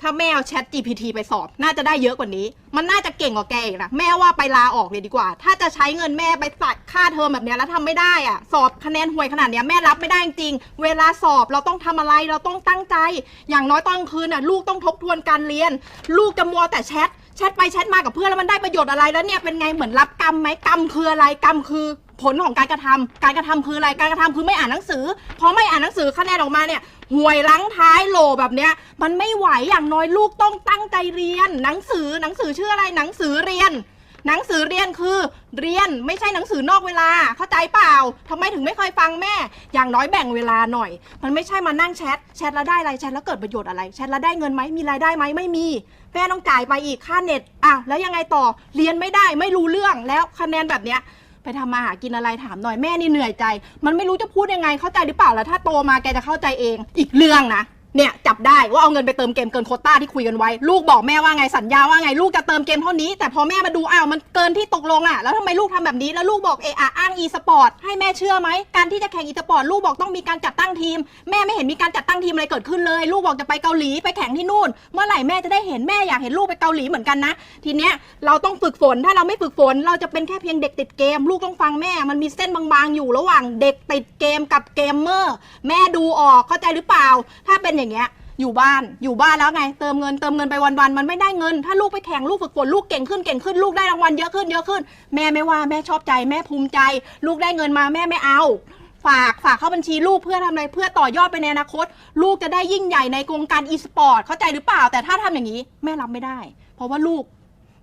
ถ้าแม่เอาแชท GPT ไปสอบ น่าจะได้เยอะกว่านี้ มันน่าจะเก่งกว่าแกอีกนะแม่ว่าไปลาออกเลยดีกว่า ถ้าจะใช้เงินแม่ไปจ่ายค่าเทอมแบบนี้แล้วทำไม่ได้อะสอบคะแนนห่วยขนาดเนี้ยแม่รับไม่ได้จริงเวลาสอบเราต้องทำอะไรเราต้องตั้งใจ อย่างน้อยตอนคืนน่ะลูกต้องทบทวนการเรียน ลูกจะมัวแต่แชทแชทไปแชทมากับเพื่อนแล้วมันได้ประโยชน์อะไรแล้วเนี่ยเป็นไงเหมือนรับกรรมไหมกรรมคืออะไรกรรมคือ ผลของการกระทำการกระทำคืออะไรการกระทำคือไม่อ่านหนังสือพอไม่อ่านหนังสือคะแนนออกมาเนี่ยห่วยลังท้ายโหลแบบเนี้ย มันไม่ไหวอย่างน้อยลูกต้องตั้งใจเรียน หนังสือหนังสือชื่ออะไรหนังสือเรียน หนังสือเรียนคือเรียนไม่ใช่หนังสือนอกเวลาเข้าใจเปล่าทำไมถึงไม่เคยฟังแม่ อย่างน้อยแบ่งเวลาหน่อย มันไม่ใช่มานั่งแชทแชทแล้วได้อะไรแชทแล้วเกิดประโยชน์อะไรแชทแล้วได้เงินไหมมีรายได้ไหมไม่มีแม่ต้องจ่ายไปอีกค่าเน็ตอะแล้วยังไงต่อเรียนไม่ได้ไม่รู้เรื่องแล้วคะแนนแบบเนี้ย ไปทำมาหากินอะไรถามหน่อยแม่นี่เหนื่อยใจ มันไม่รู้จะพูดยังไงเข้าใจหรือเปล่าแล้วถ้าโตมาแกจะเข้าใจเองอีกเรื่องนะ เนี่ยจับได้ว่าเอาเงินไปเติมเกมเกินโควต้าที่คุยกันไว้ ลูกบอกแม่ว่าไงสัญญาว่าไงลูกจะเติมเกมเท่านี้ แต่พอแม่มาดูอ้าวมันเกินที่ตกลงอะแล้วทำไมลูกทำแบบนี้แล้วลูกบอกเอออ้างอีสปอร์ตให้แม่เชื่อไหมการที่จะแข่งอีสปอร์ตลูกบอกต้องมีการจัดตั้งทีม แม่ไม่เห็นมีการจัดตั้งทีมอะไรเกิดขึ้นเลย ลูกบอกจะไปเกาหลีไปแข่งที่นู่น เมื่อไหร่แม่จะได้เห็นแม่อยากเห็นลูกไปเกาหลีเหมือนกันนะ ทีเนี้ยเราต้องฝึกฝนถ้าเราไม่ฝึกฝน เราจะเป็นแค่เพียงเด็กติดเกม ลูกต้องฟังแม่มันมีเส้นบางๆ อยู่ระหว่างเด็กติดเกมกับเกมเมอร์แม่ดูออกเข้าใจหรือเปล่า ถ้าเป็นอย่างเงี้ยอยู่บ้านอยู่บ้านแล้วไงเติมเงินเติมเงินไปวันๆมันไม่ได้เงิน ถ้าลูกไปแข่งลูกฝึกฝนลูกเก่งขึ้นเก่งขึ้นลูกได้รางวัลเยอะขึ้นเยอะขึ้น แม่ไม่ว่าแม่ชอบใจแม่ภูมิใจ ลูกได้เงินมาแม่ไม่เอา ฝากฝากเข้าบัญชีลูกเพื่อทำอะไรเพื่อต่อยอดไปในอนาคต ลูกจะได้ยิ่งใหญ่ในวงการอีสปอร์ตเข้าใจหรือเปล่า แต่ถ้าทำอย่างนี้แม่รับไม่ได้ เพราะว่าลูก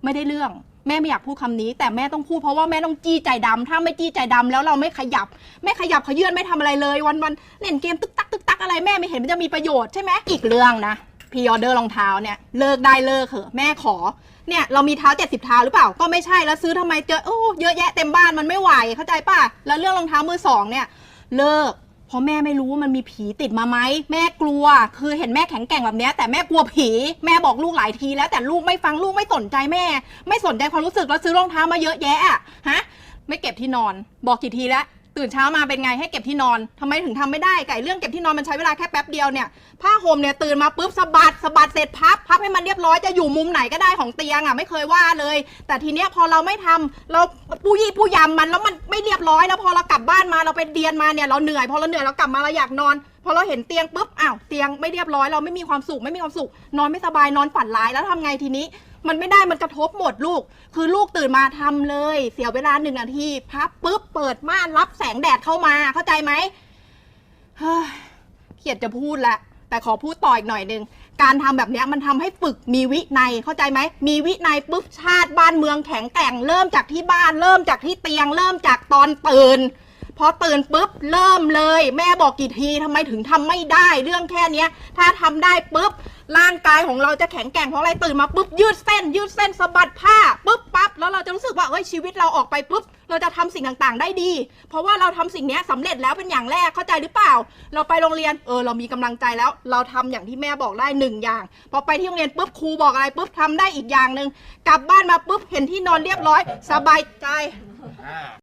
ไม่ได้เรื่อง แม่ไม่อยากพูดคำนี้ แต่แม่ต้องพูดเพราะว่าแม่ต้องจี้ใจดำถ้าไม่จี้ใจดำแล้วเราไม่ขยับ ไม่ขยับขยื่นไม่ทำอะไรเลยวันวันๆเล่นเกมตึกตักตึกตักอะไรแม่ไม่เห็นมันจะมีประโยชน์ใช่ไหมอีกเรื่องนะพีออเดอร์รองเท้าเนี่ยเลิกได้เลิกเถอะแม่ขอเนี่ยเรามีเท้า 70เท้าหรือเปล่าก็ไม่ใช่แล้วซื้อทำไมเจอโอ้เยอะแยะเต็มบ้านมันไม่ไหวเข้าใจป่ะแล้วเรื่องรองเท้ามือสองเนี่ยเลิก ราะแม่ไม่รู้ว่ามันมีผีติดมาไหมแม่กลัว คือเห็นแม่แข็งแกร่งแบบเนี้ยแต่แม่กลัวผี แม่บอกลูกหลายทีแล้วแต่ลูกไม่ฟังลูกไม่สนใจแม่ ไม่สนใจความรู้สึกแล้วซื้อรองเท้ามาเยอะแยะอะฮะ ไม่เก็บที่นอน บอกกี่ทีแล้ว ตื่นเช้ามาเป็นไงให้เก็บที่นอนทำไมถึงทำไม่ได้ไก่เรื่องเก็บที่นอนมันใช้เวลาแค่แป๊บเดียวเนี่ยผ้าห่มเนี่ยตื่นมาปุ๊บสะบัดสะบัดเสร็จพับพับให้มันเรียบร้อยจะอยู่มุมไหนก็ได้ของเตียงอะไม่เคยว่าเลย แต่ทีเนี้ยพอเราไม่ทำเราปูยี่ปูยำมันแล้วมันไม่เรียบร้อยแล้วพอเรากลับบ้านมาเราไปเรียนมาเนี่ยเราเหนื่อยพอเราเหนื่อยเรากลับมาเราอยากนอน พอเราเห็นเตียงปุ๊บอ้าวเตียงไม่เรียบร้อยเราไม่มีความสุขไม่มีความสุข นอนไม่สบายนอนฝันร้ายแล้วทำไงทีนี้ มันไม่ได้มันกระทบหมดลูก คือลูกตื่นมาทำเลย เสียเวลาหนึ่งนาทีพับปุ๊บเปิดม่านรับแสงแดดเข้ามาเข้าใจไหมเฮ้ยเขียดจะพูดละแต่ขอพูดต่ออีกหน่อยนึงการทำแบบนี้มันทำให้ฝึกมีวินัยเข้าใจไหม มีวินัยปุ๊บชาติบ้านเมืองแข็งแกร่งเริ่มจากที่บ้านเริ่มจากที่เตียง เริ่มจากตอนตื่น พอตื่นปุ๊บเริ่มเลย แม่บอกกี่ทีทำไมถึงทำไม่ได้เรื่องแค่เนี้ย ถ้าทำได้ปุ๊บร่างกายของเราจะแข็งแกร่งเพราะอะไรตื่นมาปุ๊บยืดเส้น ยืดเส้นสะบัดผ้าปุ๊บปั๊บแล้วเราจะรู้สึกว่าเอ้ยชีวิตเราออกไปปุ๊บเราจะทำสิ่งต่างๆ ได้ดี เพราะว่าเราทำสิ่งนี้ยสำเร็จแล้วเป็นอย่างแรกเข้าใจหรือเปล่า เราไปโรงเรียนเออเรามีกำลังใจแล้ว เราทำอย่างที่แม่บอกได้หนึ่งอย่างพอไปที่โรงเรียนปุ๊บครูบอกอะไรปุ๊บทำได้อีกอย่างหนึ่งกลับบ้านมาปุ๊บเห็นที่นอนเรียบร้อย สบายใจ